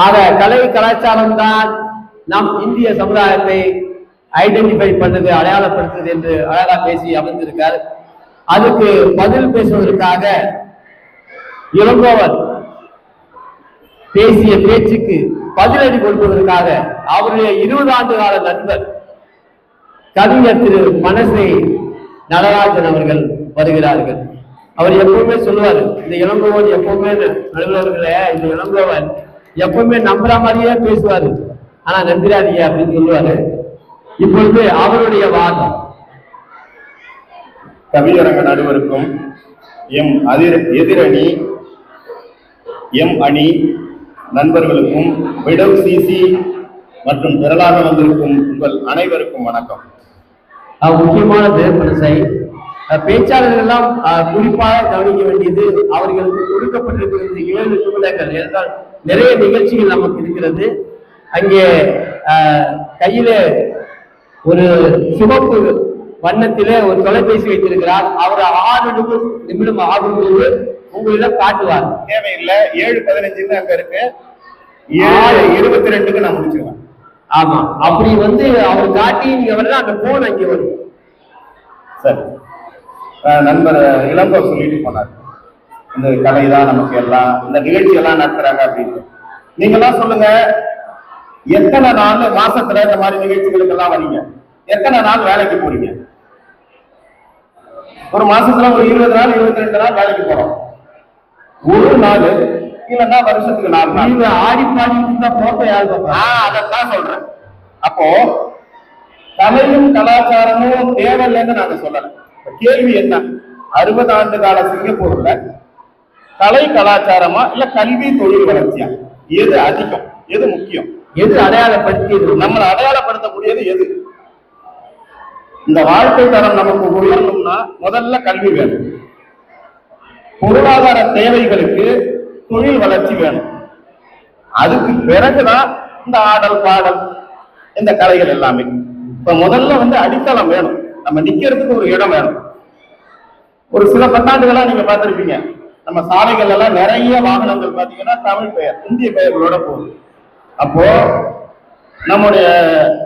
ஆக கலை கலாச்சாரம் தான் நம் இந்திய சமுதாயத்தை ஐடென்டிஃபை பண்ணுது அடையாளப்படுத்துது என்று அழகா பேசி அமர்ந்திருக்கார் அதுக்கு பதில் பேசுவதற்காக இளங்கோவன் பேசிய பேச்சுக்கு பதிலடி கொடுப்பதற்காக அவருடைய இருபது ஆண்டு கால நண்பர் கவிஞர் திரு மனசை நடராஜன் அவர்கள் வருகிறார்கள். அவர் எப்பவுமே சொல்லுவார் இந்த இளங்கோவன் எப்பவுமே நடுவர்களே இந்த இளங்கோவன் எப்பவுமே நம்புற மாதிரியே பேசுவாரு. ஆனா நம்பிராதீங்க அப்படின்னு சொல்லுவாரு. இப்பொழுது அவருடைய வாதம். கவியரங்க நடுவருக்கும் எம் அதிர் எதிரணி எம் அணி நண்பர்களுக்கும் விடவ் சிசி மற்றும் திரளாக வந்திருக்கும் உங்கள் அனைவருக்கும் வணக்கம். அஹ் முக்கியமானது மனசை அஹ் பேச்சாளர்கள் எல்லாம் அஹ், குறிப்பாக கவனிக்க வேண்டியது அவர்களுக்கு கொடுக்கப்பட்டிருக்கிறது ஏழு நிமிடங்கள். என்றால் நிறைய நிகழ்ச்சிகள் நமக்கு இருக்கிறது. அங்கே கையிலே ஒரு சிவப்பு வண்ணத்திலே ஒரு தொலைபேசி வைத்திருக்கிறார். அவர் ஆறு நிமிடம் ஆகும்போது உங்களிடம் காட்டுவார். தேவையில்லை. ஏழு பதினஞ்சுன்னு அங்க இருக்கு. ஏழு இருபத்தி ரெண்டுக்கு நான் முடிச்சிருவேன். ஆமா. அப்படி வந்து அவர் காட்டி நீங்க வரல அந்த போன் அங்கே வரும். சரி. நண்பர் இளங்கோ சொல்லிட்டு போனார். இந்த கலை தான் நமக்கு எல்லாம் இந்த நிகழ்ச்சி எல்லாம் நடத்துறாங்க அப்படின்னு. நீங்களாம் சொல்லுங்க எத்தனை நாள் மாசத்துல இந்த மாதிரி நிகழ்ச்சிகளுக்கு எல்லாம் வரீங்க? எத்தனை நாள் வேலைக்கு போறீங்க? ஒரு மாசத்துல ஒரு இருபது நாள் இருபத்தி ரெண்டு நாள் வேலைக்கு போறோம். ஒரு நாள் இல்லைன்னா வருஷத்துக்கு நாலு நாள். நீங்க ஆடி பாடிட்டு இருந்தா போட்டோ யார் அதைத்தான் சொல்றேன். அப்போ கலையும் கலாச்சாரமும் தேவையில்லைன்னு நாங்க சொல்லல. கேள்வி என்ன? அறுபது ஆண்டு கால சிங்கப்பூர்ல கலை கலாச்சாரமா இல்ல கல்வி தொழில் வளர்ச்சியா? எது அதிகம்? எது முக்கியம்? எது அடையாளப்படுத்தியது? நம்மளை அடையாளப்படுத்தக்கூடியது எது? இந்த வாழ்க்கை தரம் நமக்கு உயரணும்னா முதல்ல கல்வி வேணும். பொருளாதார தேவைகளுக்கு தொழில் வளர்ச்சி வேணும். அதுக்கு பிறகுதான் இந்த ஆடல் பாடல் இந்த கலைகள் எல்லாமே. இப்ப முதல்ல வந்து அடித்தளம் வேணும். நம்ம நிக்கிறதுக்கு ஒரு இடம் வேணும். ஒரு சில பத்தாண்டுகளா நீங்க பார்த்திருப்பீங்க. நம்ம சாலைகள் எல்லாம் நிறைய வாகனங்கள் பார்த்தீங்கன்னா தமிழ் பெயர் இந்திய பெயர்களோட போகுது. அப்போ நம்முடைய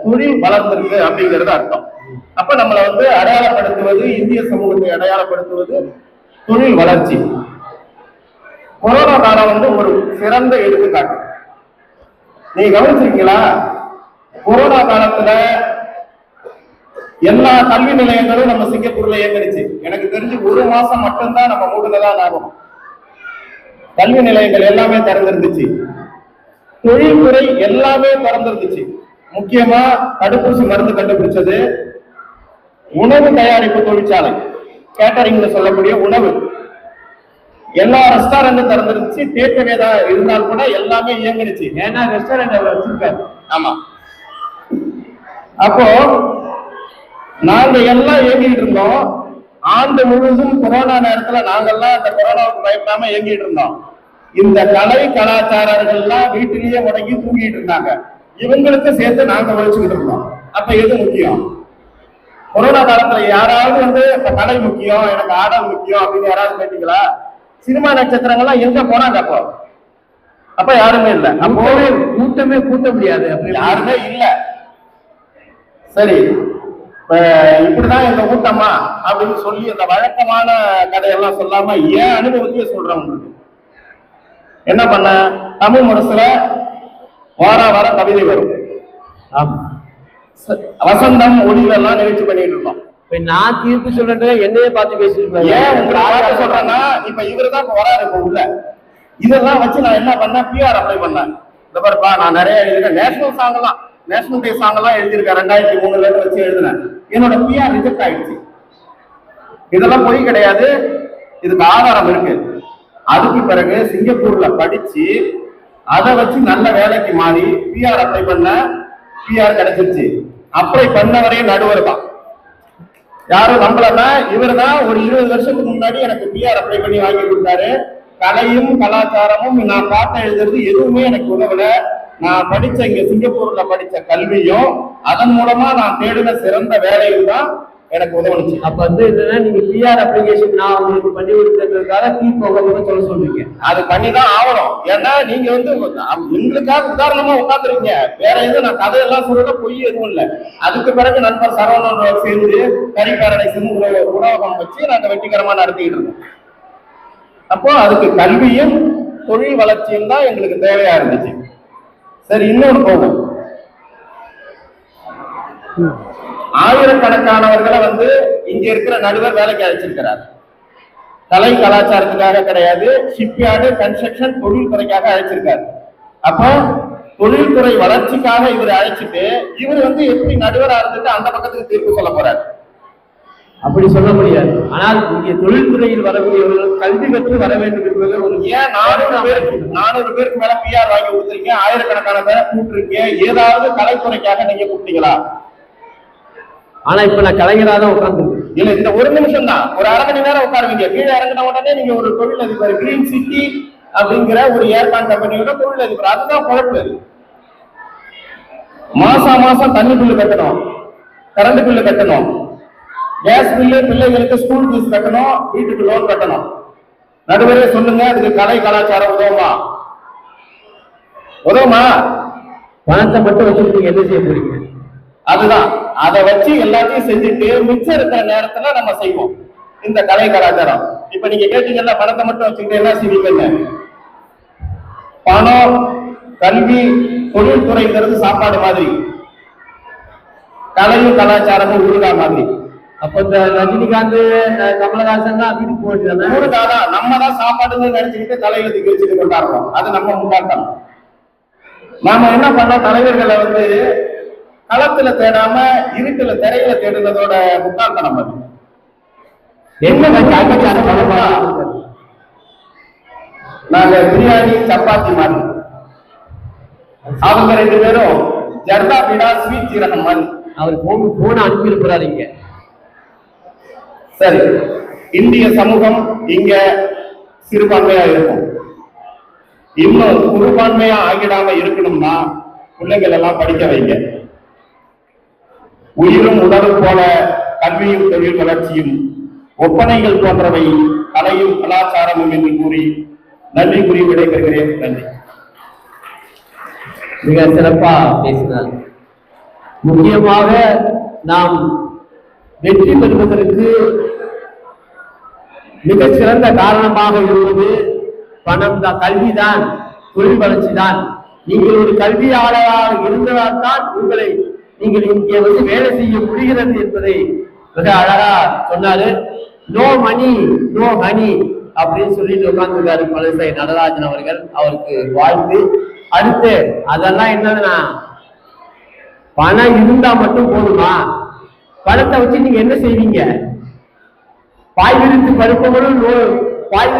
தொழில் வளர்ந்திருக்கு அப்படிங்கிறது அர்த்தம். அப்ப நம்மளை வந்து அடையாளப்படுத்துவது இந்திய சமூகத்தை அடையாளப்படுத்துவது தொழில் வளர்ச்சி. கொரோனா காலம் வந்து ஒரு சிறந்த எடுத்துக்காட்டு. நீங்க கவனிச்சிருக்கீங்களா? கொரோனா காலத்துல எல்லா கல்வி நிலையங்களும் நம்ம சிங்கப்பூர்ல இயங்கிடுச்சு. எனக்கு தெரிஞ்சு ஒரு மாசம் மட்டும்தான் நம்ம ஊர்ல தான் ஆகும். கல்வி நிலையங்கள் எல்லாமே திறந்திருந்துச்சு. தொழில்துறை எல்லாமே திறந்திருந்துச்சு. முக்கியமா தடுப்பூசி மருந்து கண்டுபிடிச்சது உணவு தயாரிப்பு தொழிற்சாலை கேட்டரிங்ல சொல்லக்கூடிய உணவு. எல்லா ரெஸ்டாரண்ட்டும் திறந்துருந்துச்சு. தேட்டவே தான் இருந்தால் கூட எல்லாமே இயங்கிடுச்சு. ஏன்னா ரெஸ்டாரண்ட் அவர் வச்சிருக்காரு ஆமா. அப்போ நாங்க எல்லாம் இயங்கிட்டு இருந்தோம். ஆண்டு முழுவதும் கொரோனா நேரத்துல நாங்கெல்லாம் அந்த கொரோனாவுக்கு பயப்படாம இயங்கிட்டு இருந்தோம். இந்த கலை கலாச்சாரர்கள் எல்லாம் வீட்டிலேயே முடங்கி தூங்கிட்டு இருந்தாங்க. இவங்களுக்கு சேர்த்து நாங்க உழைச்சுக்கிட்டு இருந்தோம். அப்ப எது முக்கியம்? கொரோனா காலத்துல யாராவது வந்து இப்ப கலை முக்கியம் எனக்கு ஆடல் முக்கியம் அப்படின்னு யாராவது கேட்டீங்களா? சினிமா நட்சத்திரங்கள்லாம் எங்க போனாங்க அப்போ? அப்ப யாருமே இல்ல. அப்போவே கூட்டமே கூட்ட முடியாது. அப்படி யாருமே இல்ல. சரி. இப்படிதான் எங்க கூட்டமா அப்படின்னு சொல்லி அந்த வழக்கமான கதையெல்லாம் சொல்லாம ஏன் அனுபவத்தையே சொல்றேன் உங்களுக்கு. என்ன பண்ண? தமிழ் முரசுல வார வார கவிதை வரும். வசந்தம் ஒளியில எல்லாம் நிகழ்ச்சி பண்ணிட்டு இருந்தோம் இப்ப நான் தீர்ப்பு சொல்றேன் என்னையே பார்த்து பேசிட்டு ஏன் உங்களை பார்க்க சொல்றேன்னா இப்ப இவரு தான் இப்ப வராரு இப்ப உள்ள. இதெல்லாம் வச்சு நான் என்ன பண்ணேன்? பிஆர் அப்ளை பண்ணேன். இந்த பாருப்பா நான் நிறைய எழுதிருக்கேன் நேஷனல் சாங் எல்லாம் நேஷனல் டே சாங் எல்லாம் எழுதியிருக்கேன் ரெண்டாயிரத்தி மூணுல இருந்து வச்சு எழுதினேன் என்னோட பிஆர் ரிஜெக்ட் ஆயிடுச்சு. இதெல்லாம் பொய் கிடையாது. இதுக்கு ஆதாரம் இருக்கு. அதுக்கு பிறகு சிங்கப்பூர்ல படிச்சு அதை வச்சு நல்ல வேலைக்கு மாறி பிஆர் அப்ளை பண்ண பிஆர் கிடைச்சிருச்சு. அப்ளை பண்ணவரே நடுவர் தான். யாரும் நம்பலன்னா இவர் தான் ஒரு இருபது வருஷத்துக்கு முன்னாடி எனக்கு பிஆர் அப்ளை பண்ணி வாங்கி கொடுத்தாரு. கலையும் கலாச்சாரமும் நான் பாட்டை எழுதுறது எதுவுமே எனக்கு உதவல. நான் படிச்ச இங்க சிங்கப்பூர்ல படிச்ச கல்வியும் அதன் மூலமா நான் தேடின சிறந்த வேலையும் தான் எனக்கு உதவுனுச்சு. அப்ப வந்து என்னன்னா நீங்க பிஆர் அப்ளிகேஷன் நான் உங்களுக்கு பண்ணி கொடுத்ததுக்காக உங்க பக்கம் சொல்ல சொல்றீங்க. அது பண்ணிதான் ஆகணும். ஏன்னா நீங்க வந்து எங்களுக்காக உதாரணமா உட்காந்துருக்கீங்க வேற எதுவும் நான் கதையெல்லாம் சொல்றத பொய் எதுவும் இல்ல. அதுக்கு பிறகு நண்பர் சரவணன் சேர்ந்து கரிகாரனை சிந்து உணவகம் வச்சு நாங்க வெற்றிகரமா நடத்திக்கிட்டு இருக்கோம் அப்போ அதுக்கு கல்வியும் தொழில் வளர்ச்சியும் தான் எங்களுக்கு தேவையா இருந்துச்சு. சரி இன்னொன்று போகும் ஆயிரக்கணக்கானவர்களை வந்து இங்க இருக்கிற நடுவர் வேலைக்கு அழைச்சிருக்கிறார். கலை கலாச்சாரத்துக்காக கிடையாது ஷிப்யார்டு கன்ஸ்ட்ரக்ஷன் தொழில்துறைக்காக அழைச்சிருக்காரு. அப்போ தொழில்துறை வளர்ச்சிக்காக இவர் அழைச்சிட்டு இவர் வந்து எப்படி நடுவரா இருந்துட்டு அந்த பக்கத்துக்கு தீர்ப்பு சொல்ல போறாரு. அப்படி சொல்ல முடியாது. ஆனால் இங்கே தொழில்துறையில் வரக்கூடியவர்கள் கல்வி கற்று வர வேண்டும் ஒரு ஏன் நானூறு பேருக்கு நானூறு பேருக்கு மேல பிஆர் வாங்கி கொடுத்துருக்கீங்க? ஆயிரக்கணக்கான பேரை கூப்பிட்டுருக்கீங்க. ஏதாவது கலைத்துறைக்காக நீங்க கூப்பிட்டீங்களா? ஆனா இப்ப நான் கலைஞரா தான் உட்கார்ந்து இல்ல இந்த ஒரு நிமிஷம் தான் ஒரு அரை மணி நேரம் உட்காருவீங்க. கீழே இறங்கின உடனே நீங்க ஒரு தொழிலதிபர் கிரீன் சிட்டி அப்படிங்கிற ஒரு ஏர்கான் கம்பெனியோட தொழிலதிபர் அதுதான் குழப்பு மாசம் மாசம் தண்ணி பில்லு கட்டணும். கரண்ட் பில்லு கட்டணும். கேஸ் பில்லு பிள்ளைகளுக்கு ஸ்கூல் ஃபீஸ் கட்டணும் வீட்டுக்கு லோன் கட்டணும். நடுவரே சொல்லுங்க அதுக்கு கலை கலாச்சாரம் உதவுமா? உதவுமா? பணத்தை மட்டும் வச்சுட்டு நீங்க என்ன செய்ய போறீங்க? அதுதான். அதை வச்சு எல்லாத்தையும் செஞ்சுட்டு மிச்சம் இருக்கிற நேரத்துல நம்ம செய்வோம். இந்த கலை கலாச்சாரம். இப்ப நீங்க கேட்டீங்கல்ல பணத்தை மட்டும் வச்சுக்கிட்டு என்ன செய்வீங்கன்னு? பணம் கல்வி தொழில்துறைங்கிறது சாப்பாடு மாதிரி. கலையும் கலாச்சாரமும் ஊருகா மாதிரி. அப்ப இந்த ரஜினிகாந்த் கமலஹாசன் தான் வீட்டுக்கு போயிட்டு ஊருகா தான்? நம்ம தான் சாப்பாடுன்னு நினைச்சுக்கிட்டு தலையில தூக்கி வச்சுட்டு கொண்டாடுறோம். அது நம்ம முட்டாட்டம். நாம என்ன பண்ணோம்? தலைவர்களை வந்து களத்துல தேடாம இருட்டுல திரையில தேடுனதோட முட்டாள்தனம் அது. என்ன நாங்க பிரியாணி சப்பாத்தி மாதிரி. அவங்க ரெண்டு பேரும் ஜர்தா பீடா ஸ்வீட் சீரகம் மாதிரி. அவர் போன் போன் அனுப்பி இருக்கிறாரு இங்க. சரி. இந்திய சமூகம் இங்க சிறுபான்மையா இருக்கும். இன்னும் குறுபான்மையா ஆகிடாம இருக்கணும்னா பிள்ளைகள் எல்லாம் படிக்க வைங்க. உயிரும் உடலும் போல கல்வியும் தொழில் வளர்ச்சியும் ஒப்பனைகள் போன்றவை கலையும் கலாச்சாரமும் என்று கூறி நன்றி கூறி விடைபெறுகிறேன். நன்றி. மிக சிறப்பா பேசினார். முக்கியமாக நாம் வெற்றி பெறுவதற்கு மிக சிறந்த காரணமாக இருப்பது பணம் தான் கல்விதான் தொழில் வளர்ச்சி தான். நீங்கள் ஒரு கல்வியாளராக இருந்ததால் தான் உங்களை நீங்கள் இங்கே வந்து வேலை செய்ய முடிகிறது என்பதை மிக அழகா சொன்னாரு. நோ மணி நோ ஹனி அப்படின்னு சொல்லிட்டு உட்கார்ந்துருக்காரு பழசை நடராஜன் அவர்கள். அவருக்கு வாழ்த்து. அடுத்து அதெல்லாம் என்னதுன்னா பணம் இருந்தா மட்டும் போதுமா? பழத்தை வச்சு நீங்க என்ன செய்வீங்க? பாய் விரித்து பருப்பங்களும் பாய்